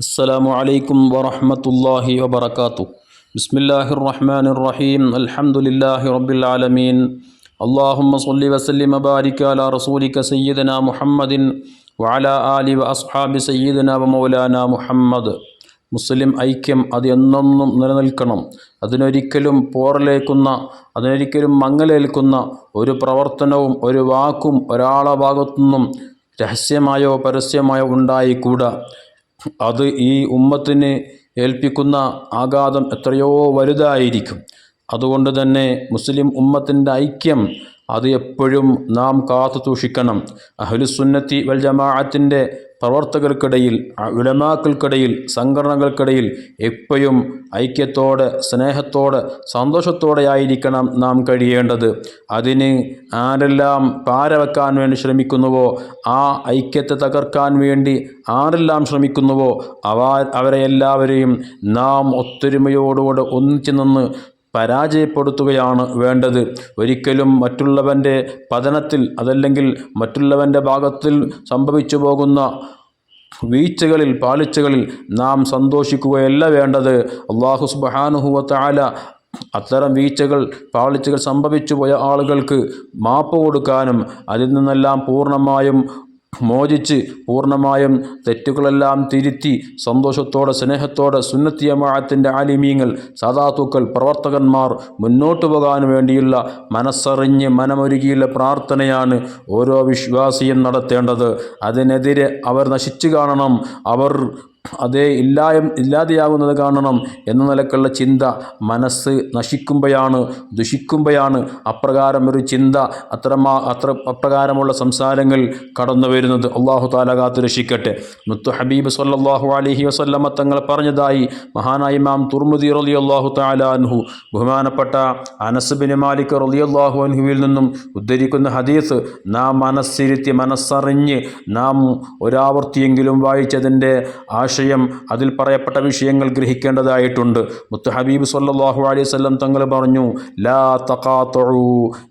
السلام عليكم ورحمة الله وبركاته بسم الله الرحمن الرحيم الحمد لله رب العالمين اللهم صل وسلم وبارك على رسولك سيدنا محمد وعلى آل وأصحاب سيدنا ومولانا മുഹമ്മദ് മുസ്ലിം ഐക്യം അത് എന്നെന്നും നിലനിൽക്കണം അതിനൊരിക്കലും പോറലേക്കുന്ന അതിനൊരിക്കലും മങ്ങലേൽക്കുന്ന ഒരു പ്രവർത്തനവും ഒരു വാക്കും ഒരാളെ ഭാഗത്തുനിന്നും രഹസ്യമായോ പരസ്യമായോ ഉണ്ടായിക്കൂടാ അത് ഈ ഉമ്മത്തിന് ഏൽപ്പിക്കുന്ന ആഘാതം എത്രയോ വലുതായിരിക്കും. അതുകൊണ്ട് തന്നെ മുസ്ലിം ഉമ്മത്തിന്റെ ഐക്യം അത് എപ്പോഴും നാം കാത്തു സൂക്ഷിക്കണം. അഹ്ലുസുന്നത്തി വൽ ജമാഅത്തിന്റെ പ്രവർത്തകർക്കിടയിൽ ഉലമാക്കൾക്കിടയിൽ സംഘടനകൾക്കിടയിൽ എപ്പോഴും ഐക്യത്തോടെ സ്നേഹത്തോടെ സന്തോഷത്തോടെ ആയിരിക്കണം നാം കഴിയേണ്ടത്. അതിന് ആരെല്ലാം പാരവെക്കാൻ വേണ്ടി ശ്രമിക്കുന്നുവോ ആ ഐക്യത്തെ തകർക്കാൻ വേണ്ടി ആരെല്ലാം ശ്രമിക്കുന്നുവോ അവ അവരെ എല്ലാവരെയും നാം ഒത്തൊരുമയോടുകൂടെ ഒന്നിച്ചു നിന്ന് പരാജയപ്പെടുത്തുകയാണ് വേണ്ടത്. ഒരിക്കലും മറ്റുള്ളവന്റെ പതനത്തിൽ അതല്ലെങ്കിൽ മറ്റുള്ളവന്റെ ഭാഗത്തിൽ സംഭവിച്ചു പോകുന്ന വീഴ്ചകളിൽ പാളിച്ചകളിൽ നാം സന്തോഷിക്കുകയല്ല വേണ്ടത്. അള്ളാഹു സുബാനുഹുവത്താല അത്തരം വീഴ്ചകൾ പാളിച്ചകൾ സംഭവിച്ചു പോയ ആളുകൾക്ക് മാപ്പ് കൊടുക്കാനും അതിൽ നിന്നെല്ലാം പൂർണമായും മോചിച്ച് പൂർണമായും തെറ്റുകളെല്ലാം തിരുത്തി സന്തോഷത്തോടെ സ്നേഹത്തോടെ സുന്നത്തിയമാഴത്തിന്റെ ആലിമീങ്ങൾ സാധാത്തുക്കൾ പ്രവർത്തകന്മാർ മുന്നോട്ട് പോകാൻ വേണ്ടിയുള്ള മനസ്സറിഞ്ഞ് മനമൊരുകിയുള്ള പ്രാർത്ഥനയാണ് ഓരോ വിശ്വാസിയും നടത്തേണ്ടത്. അതിനെതിരെ അവർ നശിച്ചു കാണണം. അവർ അതേ ഇല്ലായം ഇല്ലാതെയാകുന്നത് കാണണം എന്ന നിലക്കുള്ള ചിന്ത മനസ്സ് നശിക്കുമ്പോഴാണ് ദുഷിക്കുമ്പോഴാണ് അപ്രകാരം ഒരു ചിന്ത അത്രമാ അത്ര അപ്രകാരമുള്ള സംസാരങ്ങൾ കടന്നു വരുന്നത്. അള്ളാഹു താല കാത്ത് രക്ഷിക്കട്ടെ മുത്തു ഹബീബ് സല്ലാഹു അലഹി വസ്ല്ലമ്മ തങ്ങൾ പറഞ്ഞതായി മഹാനായി മാം തുർമുദി റലി അള്ളാഹു താല അൻഹു. ബഹുമാനപ്പെട്ട അനസ്ബിൻ മാലിക് റലി അള്ളാഹു അൻഹുവിൽ നിന്നും ഉദ്ധരിക്കുന്ന ഹദീസ് നാം മനസ്സിരുത്തി മനസ്സറിഞ്ഞ് നാം ഒരാവർത്തിയെങ്കിലും വായിച്ചതിന്റെ ആശയം അതിൽ പറയപ്പെട്ട വിഷയങ്ങൾ ഗ്രഹിക്കേണ്ടതായിട്ടുണ്ട്. മുത്ത് ഹബീബ് സല്ലാഹു അലൈഹി സ്വല്ലം തങ്ങൾ പറഞ്ഞു ലാ തക്കാത്തൊഴു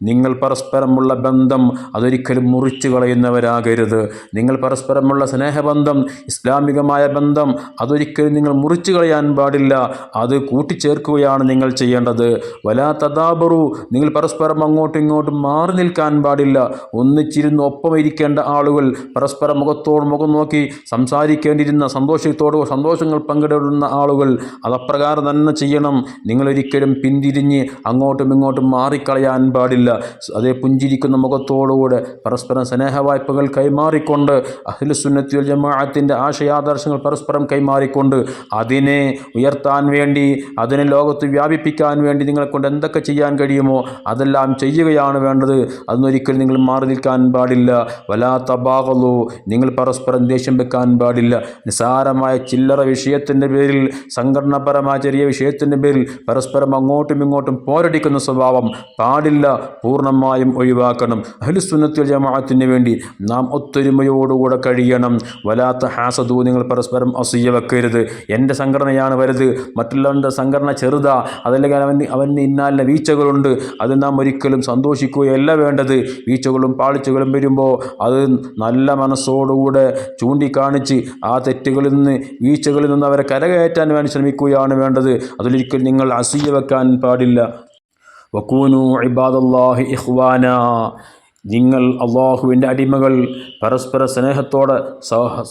നിങ്ങൾ പരസ്പരമുള്ള ബന്ധം അതൊരിക്കലും മുറിച്ചു കളയുന്നവരാകരുത്. നിങ്ങൾ പരസ്പരമുള്ള സ്നേഹബന്ധം ഇസ്ലാമികമായ ബന്ധം അതൊരിക്കലും നിങ്ങൾ മുറിച്ചു കളയാൻ പാടില്ല. അത് കൂട്ടിച്ചേർക്കുകയാണ് നിങ്ങൾ ചെയ്യേണ്ടത്. വലാ തദാബറു. നിങ്ങൾ പരസ്പരം അങ്ങോട്ടും ഇങ്ങോട്ടും മാറി നിൽക്കാൻ പാടില്ല. ഒന്നിച്ചിരുന്ന് ഒപ്പം ഇരിക്കേണ്ട ആളുകൾ പരസ്പരം മുഖത്തോട് മുഖം നോക്കി സംസാരിക്കേണ്ടിയിരുന്ന സന്തോഷത്തോട് സന്തോഷങ്ങൾ പങ്കിടുന്ന ആളുകൾ അതപ്രകാരം തന്നെ ചെയ്യണം. നിങ്ങളൊരിക്കലും പിന്തിരിഞ്ഞ് അങ്ങോട്ടും ഇങ്ങോട്ടും മാറിക്കളയാൻ പാടില്ല. അതേ പുഞ്ചിരിക്കുന്ന മുഖത്തോടുകൂടെ പരസ്പരം സ്നേഹവായ്പകൾ കൈമാറിക്കൊണ്ട് അഖിലുസുന്നത്തുൽ ജമാഅത്തിന്റെ ആശയാദർശങ്ങൾ പരസ്പരം കൈമാറിക്കൊണ്ട് അതിനെ ഉയർത്താൻ വേണ്ടി അതിനെ ലോകത്ത് വ്യാപിപ്പിക്കാൻ വേണ്ടി നിങ്ങളെക്കൊണ്ട് എന്തൊക്കെ ചെയ്യാൻ കഴിയുമോ അതെല്ലാം ചെയ്യുകയാണ് വേണ്ടത്. അതൊന്നൊരിക്കലും നിങ്ങൾ മാറി നിൽക്കാൻ പാടില്ല. വലാ തബാകലോ നിങ്ങൾ പരസ്പരം ദേഷ്യം വെക്കാൻ പാടില്ല. നിസാരമായ ചില്ലറ വിഷയത്തിന്റെ പേരിൽ സംഘടനാപരമായ ചെറിയ വിഷയത്തിന്റെ പേരിൽ പരസ്പരം അങ്ങോട്ടും ഇങ്ങോട്ടും പോരടിക്കുന്ന സ്വഭാവം പാടില്ല പൂർണമായും ഒഴിവാക്കണം. അഹ്ലുസുന്നത്തിൽ ജമാഅത്തിന് വേണ്ടി നാം ഒത്തൊരുമയോടുകൂടെ കഴിയണം. വലാത്ത ഹാസതു നിങ്ങൾ പരസ്പരം അസൂയ വെക്കരുത്. എന്റെ സംഘടനയാണ് വലുത് മറ്റുള്ളവന്റെ സംഘടന ചെറുതാ. അതല്ലെങ്കിൽ അവൻ അവന് ഇന്നാലിന്റെ വീഴ്ചകളുണ്ട്. അത് നാം ഒരിക്കലും സന്തോഷിക്കുകയല്ല വേണ്ടത്. വീഴ്ചകളും പാളിച്ചകളും വരുമ്പോൾ അത് നല്ല മനസ്സോടുകൂടെ ചൂണ്ടിക്കാണിച്ച് ആ തെറ്റുകളിൽ നിന്ന് വീഴ്ചകളിൽ നിന്ന് അവരെ കരകയറ്റാൻ വേണ്ടി ശ്രമിക്കുകയാണ് വേണ്ടത്. അതിലൊരിക്കലും നിങ്ങൾ അസൂയ വെക്കാൻ പാടില്ല. വക്കൂനു ഇബാദല്ലാഹി ഇഹ്വാന നിങ്ങൾ അള്ളാഹുവിന്റെ അടിമകൾ പരസ്പര സ്നേഹത്തോടെ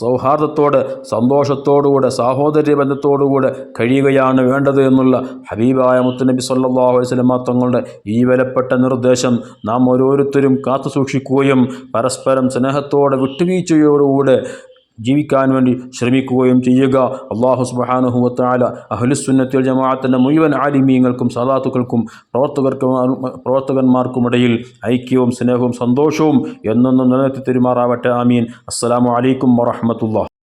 സൗഹാർദ്ദത്തോടെ സന്തോഷത്തോടുകൂടെ സാഹോദര്യ ബന്ധത്തോടുകൂടെ കഴിയുകയാണ് വേണ്ടത് എന്നുള്ള ഹബീബായ മുത്തുനബി സല്ലാഹു വസ്ലമ തങ്ങളുടെ ഈ വിലപ്പെട്ട നിർദ്ദേശം നാം ഓരോരുത്തരും കാത്തു സൂക്ഷിക്കുകയും പരസ്പരം സ്നേഹത്തോടെ വിട്ടുവീഴ്ചയോടുകൂടെ ജീവിക്കാൻ വേണ്ടി ശ്രമിക്കുകയും ചെയ്യുക. അള്ളാഹു സുബാനുഹുവത്താല അഹ്ലുസുന്നത്തിൽ ജമാഅത്തിന്റെ മുഴുവൻ ആലിമീങ്ങൾക്കും സദാത്തുക്കൾക്കും പ്രവർത്തകർക്കും പ്രവർത്തകന്മാർക്കുമിടയിൽ ഐക്യവും സ്നേഹവും സന്തോഷവും എന്നൊന്നും നിലനിർത്തി തെരുമാറാവട്ടെ. ആമീൻ. അസ്സലാമു അലൈക്കും വറഹമത്തുള്ള